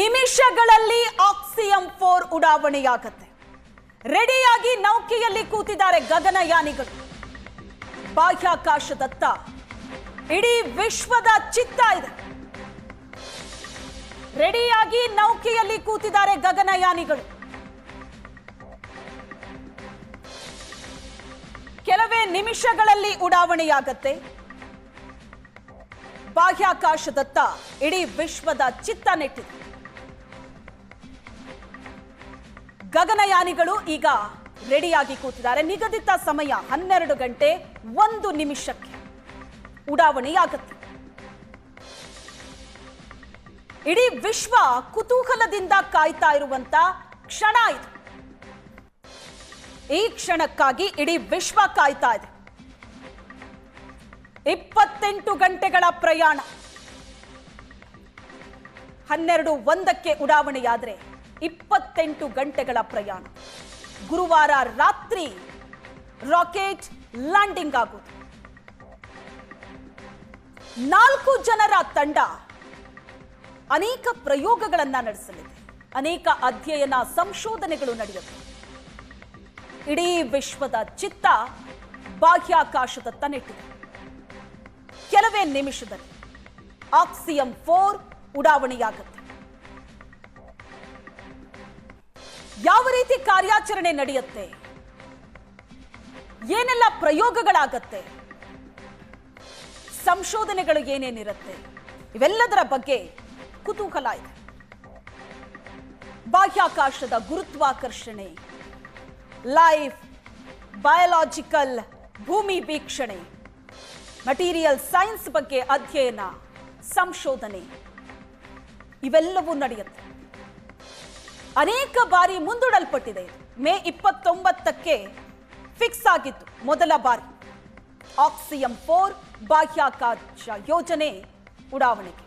ನಿಮಿಷಗಳಲ್ಲಿ Axiom four ಉಡಾವಣೆಯಾಗತ್ತೆ. ರೆಡಿಯಾಗಿ ನೌಕೆಯಲ್ಲಿ ಕೂತಿದ್ದಾರೆ ಗಗನಯಾನಿಗಳು ಬಾಹ್ಯಾಕಾಶದತ್ತ ಇಡೀ ವಿಶ್ವದ ಚಿತ್ತ ಇದೆ. ರೆಡಿಯಾಗಿ ನೌಕೆಯಲ್ಲಿ ಕೂತಿದ್ದಾರೆ ಗಗನಯಾನಿಗಳು ಕೆಲವೇ ನಿಮಿಷಗಳಲ್ಲಿ ಉಡಾವಣೆಯಾಗತ್ತೆ. ಬಾಹ್ಯಾಕಾಶದತ್ತ ಇಡೀ ವಿಶ್ವದ ಚಿತ್ತ ನೆಟ್ಟಿದೆ. ಗಗನಯಾನಿಗಳು ಈಗ ರೆಡಿಯಾಗಿ ಕೂತಿದ್ದಾರೆ. ನಿಗದಿತ ಸಮಯ ಹನ್ನೆರಡು ಗಂಟೆ ಒಂದು ನಿಮಿಷಕ್ಕೆ ಉಡಾವಣೆಯಾಗುತ್ತೆ. ಇಡೀ ವಿಶ್ವ ಕುತೂಹಲದಿಂದ ಕಾಯ್ತಾ ಇರುವಂತ ಕ್ಷಣ ಇದು. ಈ ಕ್ಷಣಕ್ಕಾಗಿ ಇಡೀ ವಿಶ್ವ ಕಾಯ್ತಾ ಇದೆ. ಇಪ್ಪತ್ತೆಂಟು ಗಂಟೆಗಳ ಪ್ರಯಾಣ. ಹನ್ನೆರಡು ಒಂದಕ್ಕೆ ಉಡಾವಣೆಯಾದರೆ ಇಪ್ಪತ್ತೆಂಟು ಗಂಟೆಗಳ ಪ್ರಯಾಣ. ಗುರುವಾರ ರಾತ್ರಿ ರಾಕೆಟ್ ಲ್ಯಾಂಡಿಂಗ್ ಆಗುವುದು ನಾಲ್ಕು ಜನರ ತಂಡ ಅನೇಕ ಪ್ರಯೋಗಗಳನ್ನು ನಡೆಸಲಿದೆ. ಅನೇಕ ಅಧ್ಯಯನ ಸಂಶೋಧನೆಗಳು ನಡೆಯುತ್ತವೆ ಇಡೀ ವಿಶ್ವದ ಚಿತ್ತ ಬಾಹ್ಯಾಕಾಶದತ್ತ ನೆಟ್ಟಿದೆ ಕೆಲವೇ ನಿಮಿಷದಲ್ಲಿ ಆಕ್ಸಿಯಂ ಫೋರ್ ಉಡಾವಣೆಯಾಗುತ್ತೆ. ಯಾವ ರೀತಿ ಕಾರ್ಯಾಚರಣೆ ನಡೆಯುತ್ತೆ? ಏನೆಲ್ಲ ಪ್ರಯೋಗಗಳಾಗತ್ತೆ? ಸಂಶೋಧನೆಗಳು ಏನೇನಿರುತ್ತೆ? ಇವೆಲ್ಲದರ ಬಗ್ಗೆ ಕುತೂಹಲ ಇದೆ. ಬಾಹ್ಯಾಕಾಶದ ಗುರುತ್ವಾಕರ್ಷಣೆ ಲೈಫ್ ಬಯೋಲಾಜಿಕಲ್ ಭೂಮಿ ವೀಕ್ಷಣೆ ಮಟೀರಿಯಲ್ ಸೈನ್ಸ್ ಬಗ್ಗೆ ಅಧ್ಯಯನ, ಸಂಶೋಧನೆ, ಇವೆಲ್ಲವೂ ನಡೆಯುತ್ತೆ. ಅನೇಕ ಬಾರಿ ಮುಂದೂಡಲ್ಪಟ್ಟಿದೆ. ಮೇ ಇಪ್ಪತ್ತೊಂಬತ್ತಕ್ಕೆ ಫಿಕ್ಸ್ ಆಗಿತ್ತು ಮೊದಲ ಬಾರಿ. ಆಕ್ಸಿಯಂ ಫೋರ್ ಬಾಹ್ಯಾಕಾಶ ಯೋಜನೆ ಉಡಾವಣೆಗೆ.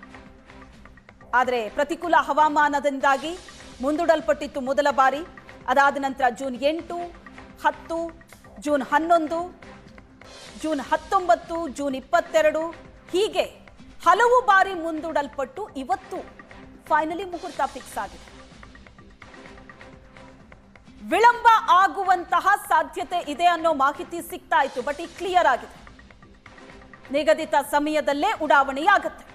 ಆದರೆ ಪ್ರತಿಕೂಲ ಹವಾಮಾನದಿಂದಾಗಿ ಮುಂದೂಡಲ್ಪಟ್ಟಿತ್ತು ಮೊದಲ ಬಾರಿ. ಅದಾದ ನಂತರ ಜೂನ್ ಎಂಟು, ಹತ್ತು, ಜೂನ್ ಹನ್ನೊಂದು, ಜೂನ್ ಹತ್ತೊಂಬತ್ತು, ಜೂನ್ ಇಪ್ಪತ್ತೆರಡು, ಹೀಗೆ ಹಲವು ಬಾರಿ ಮುಂದೂಡಲ್ಪಟ್ಟು ಇವತ್ತು ಫೈನಲಿ ಮುಹೂರ್ತ ಫಿಕ್ಸ್ ಆಗಿದೆ. ವಿಳಂಬ ಆಗುವಂತಹ ಸಾಧ್ಯತೆ ಇದೆ ಅನ್ನೋ ಮಾಹಿತಿ ಸಿಗ್ತಾ ಇತ್ತು ಬಟ್ ಈ ಕ್ಲಿಯರ್ ಆಗಿದೆ. ನಿಗದಿತ ಸಮಯದಲ್ಲೇ ಉಡಾವಣೆಯಾಗುತ್ತೆ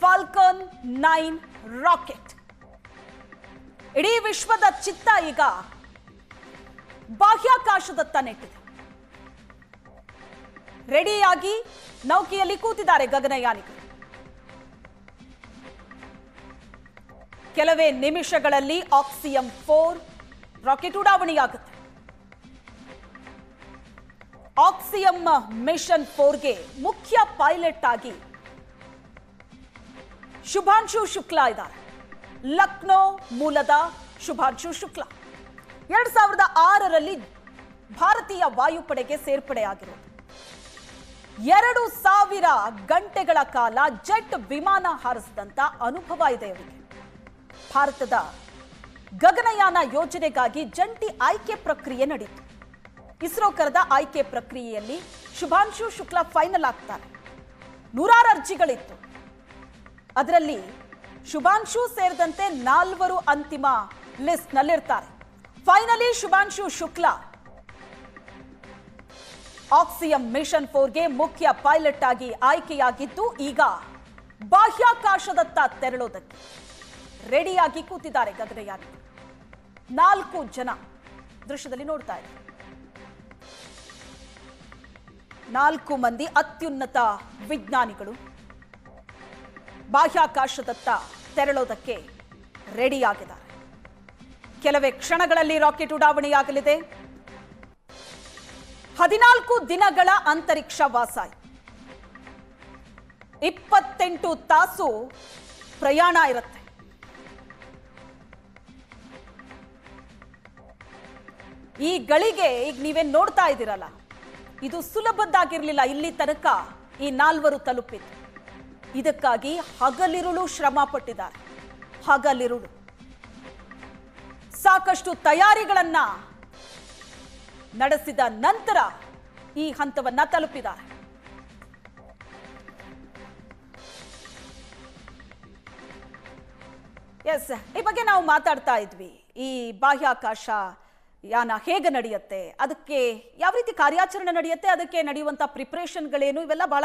ಫಾಲ್ಕನ್ ನೈನ್ ರಾಕೆಟ್ ಇಡೀ ವಿಶ್ವದ ಚಿತ್ತ ಈಗ ಬಾಹ್ಯಾಕಾಶದತ್ತ ನೆಟ್ಟಿದೆ ರೆಡಿಯಾಗಿ ನೌಕೆಯಲ್ಲಿ ಕೂತಿದ್ದಾರೆ ಗಗನಯಾನಿಗಳು. ಕೆಲವೇ ನಿಮಿಷಗಳಲ್ಲಿ ಆಕ್ಸಿಯಂ ಫೋರ್ ರಾಕೆಟ್ ಉಡಾವಣೆಯಾಗುತ್ತೆ. ಆಕ್ಸಿಯಂ ಮಿಷನ್ ಫೋರ್ಗೆ ಮುಖ್ಯ ಪೈಲಟ್ ಆಗಿ ಶುಭಾಂಶು ಶುಕ್ಲಾ ಇದ್ದಾರೆ. ಲಕ್ನೋ ಮೂಲದ ಶುಭಾಂಶು ಶುಕ್ಲಾ. ಎರಡ್ ಸಾವಿರದ ಆರರಲ್ಲಿ ಭಾರತೀಯ ವಾಯುಪಡೆಗೆ ಸೇರ್ಪಡೆಯಾಗಿರೋದು. ಎರಡು ಸಾವಿರ ಗಂಟೆಗಳ ಕಾಲ ಜೆಟ್ ವಿಮಾನ ಹಾರಿಸಿದಂತ ಅನುಭವ ಇದೆ ಅವರಿಗೆ. ಭಾರತದ ಗಗನಯಾನ ಯೋಜನೆಗಾಗಿ ಜಂಟಿ ಆಯ್ಕೆ ಪ್ರಕ್ರಿಯೆ ನಡೆಯಿತು ಇಸ್ರೋ ಕರೆದ ಆಯ್ಕೆ ಪ್ರಕ್ರಿಯೆಯಲ್ಲಿ ಶುಭಾಂಶು ಶುಕ್ಲಾ ಫೈನಲ್ ಆಗ್ತಾರೆ. ನೂರಾರು ಅರ್ಜಿಗಳಿತ್ತು. ಅದರಲ್ಲಿ ಶುಭಾಂಶು ಸೇರಿದಂತೆ ನಾಲ್ವರು ಅಂತಿಮ list ನಲ್ಲಿರ್ತಾರೆ finally Shubhanshu Shukla. Axiom mission ಫೋರ್ಗೆ ಮುಖ್ಯ ಪೈಲಟ್ ಆಗಿ ಆಯ್ಕೆಯಾಗಿದ್ದು ಈಗ ಬಾಹ್ಯಾಕಾಶದತ್ತ ತೆರಳೋದಕ್ಕೆ. ರೆಡಿಯಾಗಿ ಕೂತಿದ್ದಾರೆ ಗಗನಯಾನಿ. ನಾಲ್ಕು ಜನ ದೃಶ್ಯದಲ್ಲಿ ನೋಡ್ತಾ ನಾಲ್ಕು ಮಂದಿ ಅತ್ಯುನ್ನತ ವಿಜ್ಞಾನಿಗಳು ಬಾಹ್ಯಾಕಾಶದತ್ತ ತೆರಳೋದಕ್ಕೆ ರೆಡಿಯಾಗಿದ್ದಾರೆ. ಕೆಲವೇ ಕ್ಷಣಗಳಲ್ಲಿ ರಾಕೆಟ್ ಉಡಾವಣೆಯಾಗಲಿದೆ. ಹದಿನಾಲ್ಕು ದಿನಗಳ ಅಂತರಿಕ್ಷ ವಾಸ ಇಪ್ಪತ್ತೆಂಟು ತಾಸು ಪ್ರಯಾಣ ಇರುತ್ತೆ. ಈ ಗಳಿಗೆ ಈಗ ನೀವೇನು ನೋಡ್ತಾ ಇದ್ದೀರಲ್ಲ. ಇದು ಸುಲಭದ್ದಾಗಿರಲಿಲ್ಲ ಇಲ್ಲಿ ತನಕ ಈ ನಾಲ್ವರು ತಲುಪಿದೆ ಇದಕ್ಕಾಗಿ ಹಗಲಿರುಳು ಶ್ರಮ ಪಟ್ಟಿದ್ದಾರೆ. ಹಗಲಿರುಳು. ಸಾಕಷ್ಟು ತಯಾರಿಗಳನ್ನ ನಡೆಸಿದ ನಂತರ ಈ ಹಂತವನ್ನ ತಲುಪಿದ್ದಾರೆ. ಎಸ್ ಈ ಬಗ್ಗೆ ನಾವು ಮಾತಾಡ್ತಾ ಇದ್ವಿ. ಈ ಬಾಹ್ಯಾಕಾಶ ಯಾನ ಹೇಗೆ ನಡೆಯುತ್ತೆ? ಅದಕ್ಕೆ ಯಾವ ರೀತಿ ಕಾರ್ಯಾಚರಣೆ ನಡೆಯುತ್ತೆ? ಅದಕ್ಕೆ ನಡೆಯುವಂಥ ಪ್ರಿಪ್ರೇಷನ್ಗಳೇನು? ಇವೆಲ್ಲ ಬಹಳ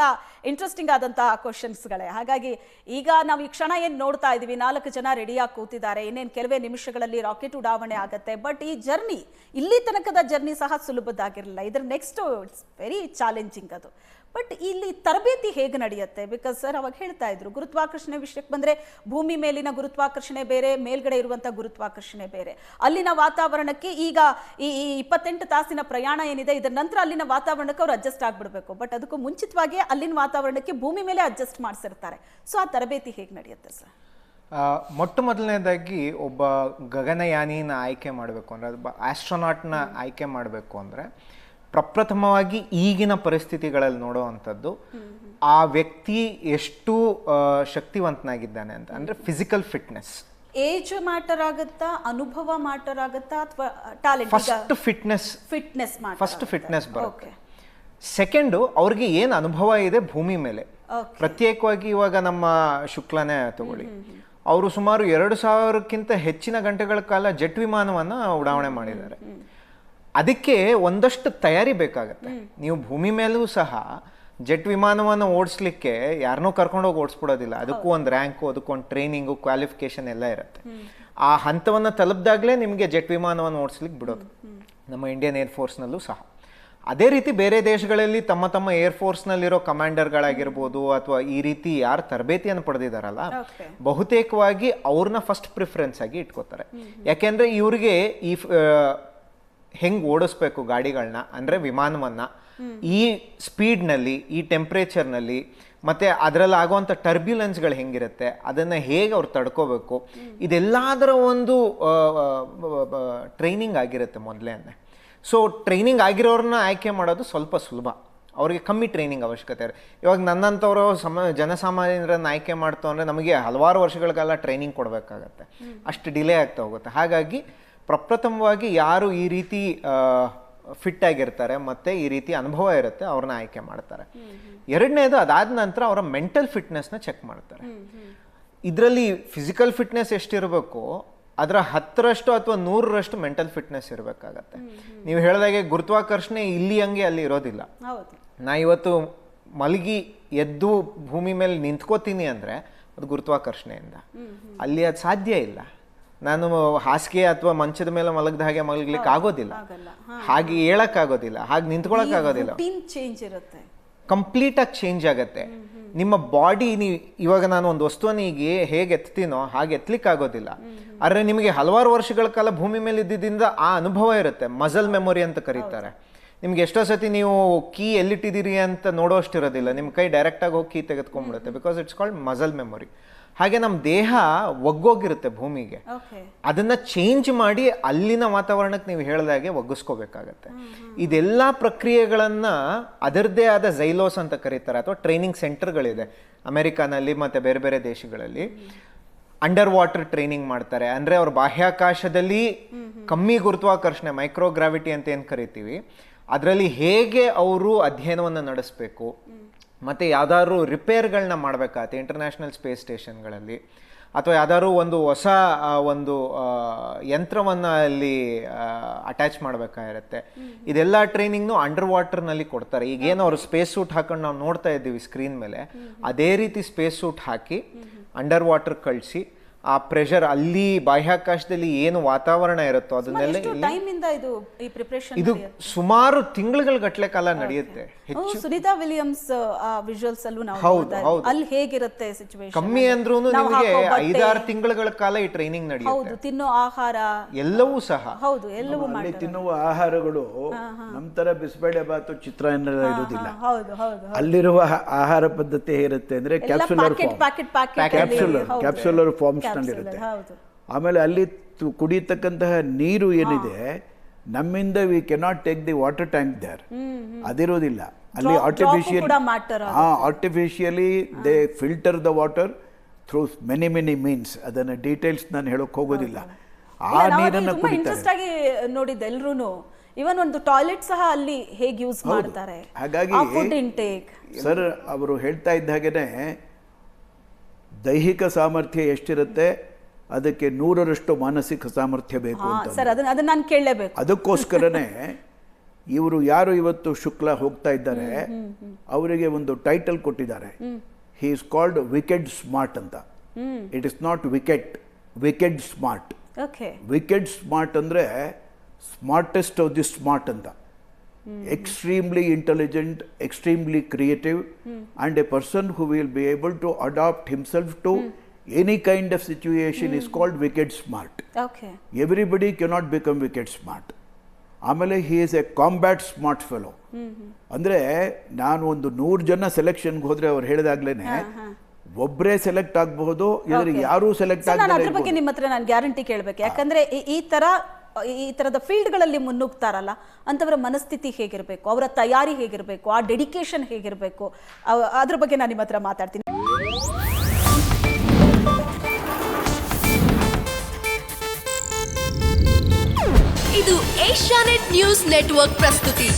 ಇಂಟ್ರೆಸ್ಟಿಂಗ್ ಆದಂತಹ ಕ್ವಶನ್ಸ್ಗಳೇ ಹಾಗಾಗಿ ಈಗ ನಾವು ಈ ಕ್ಷಣ ಏನು ನೋಡ್ತಾ ಇದ್ದೀವಿ? ನಾಲ್ಕು ಜನ ರೆಡಿಯಾಗಿ ಕೂತಿದ್ದಾರೆ. ಇನ್ನೇನು ಕೆಲವೇ ನಿಮಿಷಗಳಲ್ಲಿ ರಾಕೆಟ್ ಉಡಾವಣೆ ಆಗುತ್ತೆ. ಬಟ್ ಈ ಜರ್ನಿ ಇಲ್ಲಿ ತನಕದ ಜರ್ನಿ ಸಹ ಸುಲಭದಾಗಿರಲಿಲ್ಲ. ಇದರ ನೆಕ್ಸ್ಟ್ ಇಟ್ಸ್ ವೆರಿ ಚಾಲೆಂಜಿಂಗ್ ಅದು. ಬಟ್ ಇಲ್ಲಿ ತರಬೇತಿ ಹೇಗೆ ನಡೆಯುತ್ತೆ? ಬಿಕಾಸ್ ಸರ್ ಅವಾಗ ಹೇಳ್ತಾ ಇದ್ರು ಗುರುತ್ವಾಕರ್ಷಣೆ ವಿಷಯಕ್ಕೆ ಬಂದರೆ ಭೂಮಿ ಮೇಲಿನ ಗುರುತ್ವಾಕರ್ಷಣೆ ಬೇರೆ ಮೇಲ್ಗಡೆ ಇರುವಂಥ ಗುರುತ್ವಾಕರ್ಷಣೆ ಬೇರೆ. ಅಲ್ಲಿನ ವಾತಾವರಣಕ್ಕೆ ಈಗ ಈ ಇಪ್ಪತ್ತೆಂಟು ತಾಸಿನ ಪ್ರಯಾಣ ಏನಿದೆ ಇದರ ನಂತರ ಅಲ್ಲಿನ ವಾತಾವರಣಕ್ಕೆ ಅವ್ರು ಅಡ್ಜಸ್ಟ್ ಆಗಿಬಿಡಬೇಕು. ಬಟ್ ಅದಕ್ಕೂ ಮುಂಚಿತವಾಗಿ ಅಲ್ಲಿನ ವಾತಾವರಣಕ್ಕೆ ಭೂಮಿ ಮೇಲೆ ಅಡ್ಜಸ್ಟ್ ಮಾಡಿಸಿರ್ತಾರೆ. ಸೊ ಆ ತರಬೇತಿ ಹೇಗೆ ನಡೆಯುತ್ತೆ ಸರ್ ಮೊಟ್ಟ ಮೊದಲನೇದಾಗಿ ಒಬ್ಬ ಗಗನಯಾನಿನ ಆಯ್ಕೆ ಮಾಡಬೇಕು ಅಂದರೆ ಆಸ್ಟ್ರೋನಾಟ್ನ ಆಯ್ಕೆ ಮಾಡಬೇಕು ಅಂದರೆ ಪ್ರಪ್ರಥಮವಾಗಿ ಈಗಿನ ಪರಿಸ್ಥಿತಿಗಳಲ್ಲಿ ನೋಡುವಂಥದ್ದು ಆ ವ್ಯಕ್ತಿ ಎಷ್ಟು ಶಕ್ತಿವಂತನಾಗಿದ್ದಾನೆ ಅಂತ. ಅಂದರೆ ಫಿಸಿಕಲ್ ಫಿಟ್ನೆಸ್ ಏಜ್ ಮ್ಯಾಟರ್ ಆಗುತ್ತಾ ಅನುಭವ ಮ್ಯಾಟರ್ ಆಗುತ್ತಾ ಅಥವಾ talent first fitness fitness first fitness ಬರುತ್ತೆ. ಸೆಕೆಂಡು ಅವ್ರಿಗೆ ಏನು ಅನುಭವ ಇದೆ ಭೂಮಿ ಮೇಲೆ. ಪ್ರತ್ಯೇಕವಾಗಿ ಇವಾಗ ನಮ್ಮ ಶುಕ್ಲನೇ ತಗೊಳ್ಳಿ. ಅವರು ಸುಮಾರು ಎರಡು ಸಾವಿರಕ್ಕಿಂತ ಹೆಚ್ಚಿನ ಗಂಟೆಗಳ ಕಾಲ ಜೆಟ್ ವಿಮಾನವನ್ನು ಉಡಾವಣೆ ಮಾಡಿದ್ದಾರೆ. ಅದಕ್ಕೆ ಒಂದಷ್ಟು ತಯಾರಿ ಬೇಕಾಗತ್ತೆ. ನೀವು ಭೂಮಿ ಮೇಲೂ ಸಹ ಜೆಟ್ ವಿಮಾನವನ್ನು ಓಡಿಸ್ಲಿಕ್ಕೆ ಯಾರನ್ನೂ ಕರ್ಕೊಂಡೋಗಿ ಓಡಿಸ್ಬಿಡೋದಿಲ್ಲ. ಅದಕ್ಕೂ ಒಂದು ರ್ಯಾಂಕು ಅದಕ್ಕೂ ಒಂದು ಟ್ರೈನಿಂಗು ಕ್ವಾಲಿಫಿಕೇಶನ್ ಎಲ್ಲ ಇರುತ್ತೆ. ಆ ಹಂತವನ್ನು ತಲುಪಿದಾಗಲೇ ನಿಮಗೆ ಜೆಟ್ ವಿಮಾನವನ್ನು ಓಡಿಸ್ಲಿಕ್ಕೆ ಬಿಡೋದು. ನಮ್ಮ ಇಂಡಿಯನ್ ಏರ್ ಫೋರ್ಸ್ನಲ್ಲೂ ಸಹ. ಅದೇ ರೀತಿ ಬೇರೆ ದೇಶಗಳಲ್ಲಿ ತಮ್ಮ ತಮ್ಮ ಏರ್ ಫೋರ್ಸ್ನಲ್ಲಿರೋ ಕಮಾಂಡರ್ಗಳಾಗಿರ್ಬೋದು ಅಥವಾ ಈ ರೀತಿ ಯಾರು ತರಬೇತಿಯನ್ನು ಪಡೆದಿದ್ದಾರಲ್ಲ Okay. ಬಹುತೇಕವಾಗಿ ಅವ್ರನ್ನ ಫಸ್ಟ್ ಪ್ರಿಫರೆನ್ಸ್ ಆಗಿ ಇಟ್ಕೋತಾರೆ. ಯಾಕೆಂದರೆ ಇವ್ರಿಗೆ ಈ ಹೆಂಗ್ ಓಡಿಸ್ಬೇಕು ಗಾಡಿಗಳನ್ನ ಅಂದ್ರೆ ವಿಮಾನವನ್ನ ಈ ಸ್ಪೀಡ್ನಲ್ಲಿ ಈ ಟೆಂಪ್ರೇಚರ್ನಲ್ಲಿ ಮತ್ತೆ ಅದರಲ್ಲಿ ಆಗುವಂಥ ಟರ್ಬ್ಯುಲೆನ್ಸ್ಗಳು ಹೆಂಗಿರುತ್ತೆ ಅದನ್ನ ಹೇಗೆ ಅವ್ರು ತಡ್ಕೋಬೇಕು ಇದೆಲ್ಲದರ ಒಂದು ಟ್ರೈನಿಂಗ್ ಆಗಿರುತ್ತೆ ಮೊದಲೇನೆ ಸೊ ಟ್ರೈನಿಂಗ್ ಆಗಿರೋರನ್ನ ಆಯ್ಕೆ ಮಾಡೋದು ಸ್ವಲ್ಪ ಸುಲಭ. ಅವ್ರಿಗೆ ಕಮ್ಮಿ ಟ್ರೈನಿಂಗ್ ಅವಶ್ಯಕತೆ ಇದೆ ಇವಾಗ ನನ್ನಂಥವರು ಸಮ ಜನಸಾಮಾನ್ಯರನ್ನು ಆಯ್ಕೆ ಮಾಡ್ತು ಅಂದರೆ ನಮಗೆ ಹಲವಾರು ವರ್ಷಗಳ ಕಾಲ ಟ್ರೈನಿಂಗ್ ಕೊಡಬೇಕಾಗತ್ತೆ. ಅಷ್ಟು ಡಿಲೇ ಆಗ್ತಾ ಹೋಗುತ್ತೆ. ಹಾಗಾಗಿ ಪ್ರಪ್ರಥಮವಾಗಿ ಯಾರು ಈ ರೀತಿ ಫಿಟ್ ಆಗಿರ್ತಾರೆ ಮತ್ತೆ ಈ ರೀತಿ ಅನುಭವ ಇರುತ್ತೆ ಅವ್ರನ್ನ ಆಯ್ಕೆ ಮಾಡ್ತಾರೆ. ಎರಡನೇದು ಅದಾದ ನಂತರ ಅವರ ಮೆಂಟಲ್ ಫಿಟ್ನೆಸ್ನ ಚೆಕ್ ಮಾಡ್ತಾರೆ. ಇದರಲ್ಲಿ ಫಿಸಿಕಲ್ ಫಿಟ್ನೆಸ್ ಎಷ್ಟಿರಬೇಕು ಅದರ ಹತ್ತರಷ್ಟು ಅಥವಾ ನೂರರಷ್ಟು ಮೆಂಟಲ್ ಫಿಟ್ನೆಸ್ ಇರಬೇಕಾಗತ್ತೆ. ನೀವು ಹೇಳಿದಾಗೆ ಗುರುತ್ವಾಕರ್ಷಣೆ ಇಲ್ಲಿ ಹಂಗೆ ಅಲ್ಲಿ ಇರೋದಿಲ್ಲ. ನಾ ಇವತ್ತು ಮಲಗಿ ಎದ್ದು ಭೂಮಿ ಮೇಲೆ ನಿಂತ್ಕೋತೀನಿ ಅಂದರೆ ಅದು ಗುರುತ್ವಾಕರ್ಷಣೆಯಿಂದ. ಅಲ್ಲಿ ಅದು ಸಾಧ್ಯ ಇಲ್ಲ. ನಾನು ಹಾಸಿಗೆ ಅಥವಾ ಮಂಚದ ಮೇಲೆ ಮಲಗದ ಹಾಗೆ ಮಲಗ್ಲಿಕ್ಕೆ ಆಗೋದಿಲ್ಲ. ಹಾಗೆ ಹೇಳಕ್ಕಾಗೋದಿಲ್ಲ ಹಾಗೆ ನಿಂತ್ಕೊಳಕ್ ಆಗೋದಿಲ್ಲ. ರೂಟೀನ್ ಚೇಂಜ್ ಇರುತ್ತೆ. ಕಂಪ್ಲೀಟ್ ಆಗಿ ಚೇಂಜ್ ಆಗುತ್ತೆ. ನಿಮ್ಮ ಬಾಡಿ ನೀವು ಇವಾಗ ನಾನು ಒಂದು ವಸ್ತುವನ್ನು ಈಗ ಹೇಗೆ ಎತ್ತೀನೋ ಹಾಗೆ ಎತ್ತಲಿಕ್ಕೆ ಆಗೋದಿಲ್ಲ. ಆದರೆ ನಿಮಗೆ ಹಲವಾರು ವರ್ಷಗಳ ಕಾಲ ಭೂಮಿ ಮೇಲೆ ಇದ್ದಿದ್ದರಿಂದ ಆ ಅನುಭವ ಇರುತ್ತೆ ಮಜಲ್ ಮೆಮೊರಿ ಅಂತ ಕರೀತಾರೆ. ನಿಮ್ಗೆ ಎಷ್ಟೋ ಸತಿ ನೀವು ಕೀ ಎಲ್ಲಿಟ್ಟಿದ್ದೀರಿ ಅಂತ ನೋಡೋಷ್ಟಿರೋದಿಲ್ಲ. ನಿಮ್ಮ ಕೈ ಡೈರೆಕ್ಟಾಗಿ ಹೋಗಿ key ತೆಗೆದುಕೊಂಡ್ಬಿಡುತ್ತೆ because it's called muscle memory ಹಾಗೆ ನಮ್ಮ ದೇಹ ಒಗ್ಗೋಗಿರುತ್ತೆ ಭೂಮಿಗೆ. ಅದನ್ನ ಚೇಂಜ್ ಮಾಡಿ ಅಲ್ಲಿನ ವಾತಾವರಣಕ್ಕೆ ನೀವು ಹೇಳ್ದಾಗೆ ಒಗ್ಗಿಸ್ಕೋಬೇಕಾಗತ್ತೆ. ಇದೆಲ್ಲ ಪ್ರಕ್ರಿಯೆಗಳನ್ನ ಅದರದೇ ಆದ ಝೈಲೋಸ್ ಅಂತ ಕರೀತಾರೆ ಅಥವಾ ಟ್ರೈನಿಂಗ್ ಸೆಂಟರ್ಗಳಿದೆ ಅಮೆರಿಕಾನಲ್ಲಿ ಮತ್ತೆ ಬೇರೆ ಬೇರೆ ದೇಶಗಳಲ್ಲಿ. ಅಂಡರ್ ವಾಟರ್ ಟ್ರೈನಿಂಗ್ ಮಾಡ್ತಾರೆ. ಅಂದ್ರೆ ಅವ್ರ ಬಾಹ್ಯಾಕಾಶದಲ್ಲಿ ಕಮ್ಮಿ ಗುರುತ್ವಾಕರ್ಷಣೆ ಮೈಕ್ರೋಗ್ರಾವಿಟಿ ಅಂತ ಏನು ಕರಿತೀವಿ ಅದರಲ್ಲಿ ಹೇಗೆ ಅವರು ಅಧ್ಯಯನವನ್ನು ನಡೆಸಬೇಕು ಮತ್ತೆ ಯಾವ್ದಾದ್ರು ರಿಪೇರ್ಗಳನ್ನ ಮಾಡಬೇಕಾಗತ್ತೆ ಇಂಟರ್ನ್ಯಾಷನಲ್ ಸ್ಪೇಸ್ ಸ್ಟೇಷನ್ಗಳಲ್ಲಿ ಅಥವಾ ಯಾವ್ದಾದ್ರು ಒಂದು ಹೊಸ ಒಂದು ಯಂತ್ರವನ್ನು ಅಲ್ಲಿ ಅಟ್ಯಾಚ್ ಮಾಡಬೇಕಾಗಿರುತ್ತೆ. ಇದೆಲ್ಲ ಟ್ರೈನಿಂಗ್ನು ಅಂಡರ್ ವಾಟರ್ನಲ್ಲಿ ಕೊಡ್ತಾರೆ ಈಗೇನು ಅವರು ಸ್ಪೇಸ್ ಸೂಟ್ ಹಾಕೊಂಡು ನಾವು ನೋಡ್ತಾ ಇದ್ದೀವಿ ಸ್ಕ್ರೀನ್ ಮೇಲೆ. ಅದೇ ರೀತಿ ಸ್ಪೇಸ್ ಸೂಟ್ ಹಾಕಿ ಅಂಡರ್ ವಾಟರ್ ಕಳಿಸಿ ಆ ಪ್ರೆಷರ್ ಅಲ್ಲಿ ಬಾಹ್ಯಾಕಾಶದಲ್ಲಿ ಏನು ವಾತಾವರಣ ಇರುತ್ತೋ ಅದನ್ನೆಲ್ಲ ಇಂದ ಇದು ಈ ಪ್ರಿಪರೇಷನ್ ಇದು ಸುಮಾರು ತಿಂಗಳುಗಳ ಗಟ್ಟಲೆ ಕಾಲ ನಡೆಯುತ್ತೆ. ಸುನೀತಾ ವಿಲಿಯಮ್ಸ್ ವಿಜುವಲ್ಸ್ ಅಲ್ಲೂ ನಾವು ಹೌದು, ಹೌದು. ಅಲ್ಲಿ ಹೇಗಿರುತ್ತೆ ಸಿಚುವೇಶನ್ ಕಮ್ಮಿ ಅಂದ್ರೂ ನಿಮಗೆ ಐದಾರು ತಿಂಗಳ ಕಾಲ ಈ ಟ್ರೈನಿಂಗ್ ನಡೆಯುತ್ತೆ. ಹೌದು ತಿನ್ನೋ ಆಹಾರ? ಎಲ್ಲವೂ ಸಹ. ಹೌದು ಎಲ್ಲವೂ ಮಾಡಿ ತಿನ್ನುವ ಆಹಾರಗಳು ನಮ್ ತರ ಬಿಸಿಬೇಳೆ ಬಾತು ಚಿತ್ರಾನ್ನ ಇರುವುದಿಲ್ಲ. ಹೌದು ಹೌದು ಅಲ್ಲಿರುವ ಆಹಾರ ಪದ್ಧತಿ ಹೇಗಿರುತ್ತೆ ಅಂದ್ರೆ capsular form packet packet capsular capsular forms ನಲ್ಲಿ ಇರುತ್ತೆ ಆಮೇಲೆ ಅಲ್ಲಿ ಕುಡಿಯತಕ್ಕಂತಹ ನೀರು ಏನಿದೆ ನಮ್ಮಿಂದ we cannot take the water tank there ಅದಿರೋದಿಲ್ಲ. ಅಲ್ಲಿ ಆರ್ಟಿಫಿಷಿಯಲ್ ಹಾ artificially they filter the water through many many means ಅದನ್ನ ಡೀಟೇಲ್ಸ್ ನಾನು ಹೇಳಕ್ ಹೋಗೋದಿಲ್ಲ. ಆ ನೀರನ್ನ ಇಂಟ್ರೆಸ್ಟ್ ಆಗಿ ನೋಡಿದ್ದೆ ಎಲ್ರೂನು. ಇವನ್ ಒಂದು ಟಾಯ್ಲೆಟ್ ಸಹ ಅಲ್ಲಿ ಹೇಗೆ ಯೂಸ್ ಮಾಡ್ತಾರೆ? ಹಾಗಾಗಿ ಸರ್ ಅವರು ಹೇಳ್ತಾ ಇದ್ದ ಹಾಗೇನೆ ದೈಹಿಕ ಸಾಮರ್ಥ್ಯ ಎಷ್ಟಿರುತ್ತೆ? ಅದಕ್ಕೆ ನೂರರಷ್ಟು ಮಾನಸಿಕ ಸಾಮರ್ಥ್ಯ ಬೇಕು ಅಂತ ನಾನು ಕೇಳಲೇಬೇಕು. ಅದಕ್ಕೋಸ್ಕರನೇ ಇವರು ಯಾರು ಇವತ್ತು ಶುಕ್ಲ ಹೋಗ್ತಾ ಇದ್ದಾರೆ ಅವರಿಗೆ ಒಂದು ಟೈಟಲ್ ಕೊಟ್ಟಿದ್ದಾರೆ. He is called wicked smart ಅಂತ. It is not wicket wicked smart wicket wicked smart ಅಂದರೆ ಸ್ಮಾರ್ಟೆಸ್ಟ್ ಆಫ್ ದಿ ಸ್ಮಾರ್ಟ್ ಅಂತ. Extremely intelligent extremely creative and a person who will be able to adapt himself to any kind of situation is called wicket smart okay everybody cannot become wicket smart ಆಮೇಲೆ he is a combat smart fellow ಅಂದರೆ ನಾನು ಒಂದು ನೂರು ಜನ ಸೆಲೆಕ್ಷನ್ಗೆ ಹೋದರೆ ಅವ್ರು ಹೇಳಿದಾಗ್ಲೇನೆ ಒಬ್ಬರೇ select ಆಗಬಹುದು ಇದ್ರೆ ಯಾರೂ ಸೆಲೆಕ್ಟ್ ಆಗಲ್ಲ ನಿಮ್ಮ ಹತ್ರ ನಾನು ಗ್ಯಾರಂಟಿ ಕೇಳಬೇಕು. ಯಾಕಂದ್ರೆ ಈ ತರ ಈ ತರದ ಫೀಲ್ಡ್ಗಳಲ್ಲಿ ಮುನ್ನುಗ್ತಾರಲ್ಲ ಅಂತವರ ಮನಸ್ಥಿತಿ ಹೇಗಿರಬೇಕು, ಅವರ ತಯಾರಿ ಹೇಗಿರಬೇಕು, ಆ ಡೆಡಿಕೇಶನ್ ಹೇಗಿರಬೇಕು ಅದ್ರ ಬಗ್ಗೆ ನಾನು ನಿಮ್ಮ ಹತ್ರ ಮಾತಾಡ್ತೀನಿ. ಇದು ಏಷ್ಯಾನೆಟ್ ನ್ಯೂಸ್ ನೆಟ್ವರ್ಕ್ ಪ್ರಸ್ತುತಿ.